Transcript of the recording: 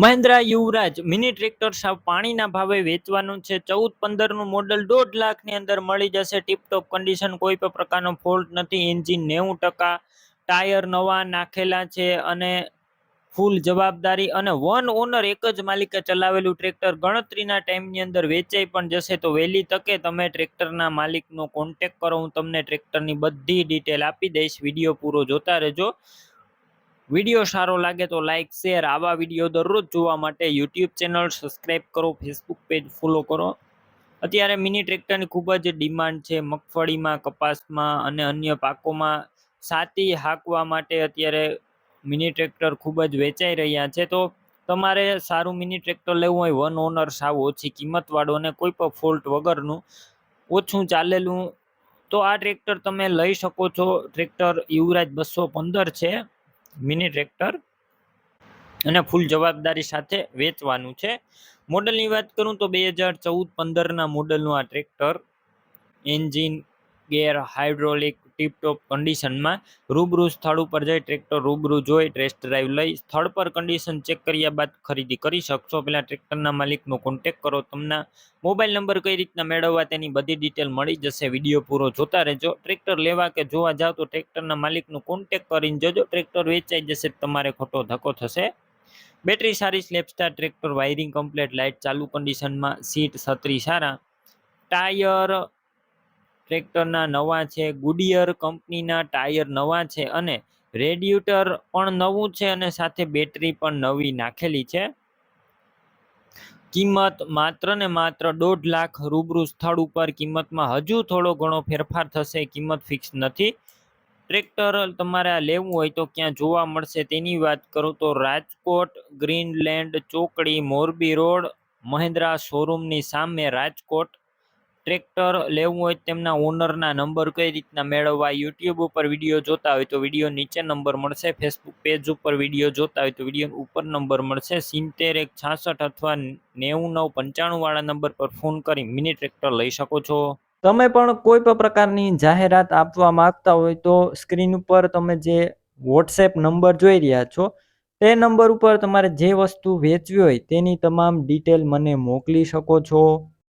મહિન્દ્રા યુવરાજ mini tractor સાવ પાણીના ભાવે વેચવાનું છે. ચૌદ પંદરનું મોડલ દોઢ લાખની અંદર મળી જશે. ટીપટોપ કન્ડિશન કોઈ પણ પ્રકારનો ફોલ્ટ નથી. એન્જિન નેવું ટકા, ટાયર નવા નાખેલા છે અને ફૂલ જવાબદારી અને વન ઓનર એક જ માલિકે ચલાવેલું ટ્રેક્ટર ગણતરીના ટાઈમની અંદર વેચાઈ પણ જશે. તો વહેલી તકે તમે ટ્રેક્ટરના માલિકનો કોન્ટેક કરો. હું તમને ટ્રેક્ટરની બધી ડિટેલ આપી દઈશ. વીડિયો પૂરો જોતા રહેજો. વીડિયો સારો લાગે તો લાઇક શેર આવા વીડિયો દરરોજ જોવા માટે યુટ્યુબ ચેનલ સબસ્ક્રાઈબ કરો ફેસબુક પેજ ફોલો કરો. અત્યારે મિની ટ્રેક્ટરની ખૂબ જ ડિમાન્ડ છે, મગફળીમાં, કપાસમાં અને અન્ય પાકોમાં. સાતી હાંકવા માટે અત્યારે મિની ટ્રેક્ટર ખૂબ જ વેચાઈ રહ્યા છે. તો તમારે સારું મિની ટ્રેક્ટર લેવું હોય વન ઓનર સાવ ઓછી કિંમતવાળું અને કોઈ પણ ફોલ્ટ વગરનું ઓછું ચાલેલું. તો આ ટ્રેક્ટર તમે લઈ શકો છો. ટ્રેક્ટર યુવરાજ બસો પંદર છે. મિની ટ્રેક્ટર અને ફૂલ જવાબદારી સાથે વેચવાનું છે. મોડલની વાત કરું તો બે હજાર ચૌદ પંદરના મોડલનું આ tractor engine gear hydraulic tiptop કન્ડિશનમાં રૂબરૂ સ્થળ ઉપર જઈ ટ્રેક્ટર રૂબરૂ જોઈ ટેસ્ટ ડ્રાઈવ લઈ સ્થળ પર કન્ડિશન ચેક કર્યા બાદ ખરીદી કરી શકશો. પહેલાં ટ્રેક્ટરના માલિકનો કોન્ટેક કરો. તમને મોબાઈલ નંબર કઈ રીતના મેળવવા તેની બધી ડિટેલ મળી જશે. વીડિયો પૂરો જોતા રહેજો. ટ્રેક્ટર લેવા કે જોવા જાવ તો ટ્રેક્ટરના માલિકનો કોન્ટેક કરીને જજો. ટ્રેક્ટર વેચાઈ જશે તમારે ખોટો ધક્કો થશે. બેટરી સારી સ્લેપસ્ટાર ટ્રેક્ટર વાયરિંગ કમ્પ્લેટ, લાઇટ ચાલુ કન્ડિશનમાં, સીટ છત્રી સારા. ટાયર ટ્રેક્ટરના નવા છે, ગુડિયર કંપનીના ટાયર નવા છે અને રેડ્યુટર પણ નવું છે અને સાથે બેટરી પણ નવી નાખેલી છે. કિંમત માત્ર ને માત્ર દોઢ લાખ રૂબરૂ સ્થળ ઉપર કિંમતમાં હજુ થોડો ઘણો ફેરફાર થશે, કિંમત ફિક્સ નથી. ટ્રેક્ટર તમારે આ લેવું હોય તો ક્યાં જોવા મળશે તેની વાત કરું તો રાજકોટ, ગ્રીનલેન્ડ, ચોકડી, મોરબી રોડ, મહિન્દ્રા શોરૂમની સામે રાજકોટ. ટ્રેક્ટર લેવું હોય તેમના ઓનરના નંબર કઈ રીતના મેળવવા, યુટ્યુબ ઉપર વીડિયો જોતા હોય તો વીડિયો નીચે નંબર મળશે, ફેસબુક પેજ ઉપર વીડિયો જોતા હોય તો વીડિયો ઉપર નંબર મળશે, સિત્તેર એક છાસઠ અથવા નેવું નવ પંચાણુંવાળા નંબર પર ફોન કરી મિની ટ્રેક્ટર લઈ શકો છો. તમે પણ કોઈ પણ પ્રકારની જાહેરાત આપવા માંગતા હોય તો સ્ક્રીન ઉપર તમે જે વોટ્સએપ નંબર જોઈ રહ્યા છો, તે નંબર ઉપર તમારે જે વસ્તુ વેચવી હોય તેની તમામ ડિટેલ મને મોકલી શકો છો.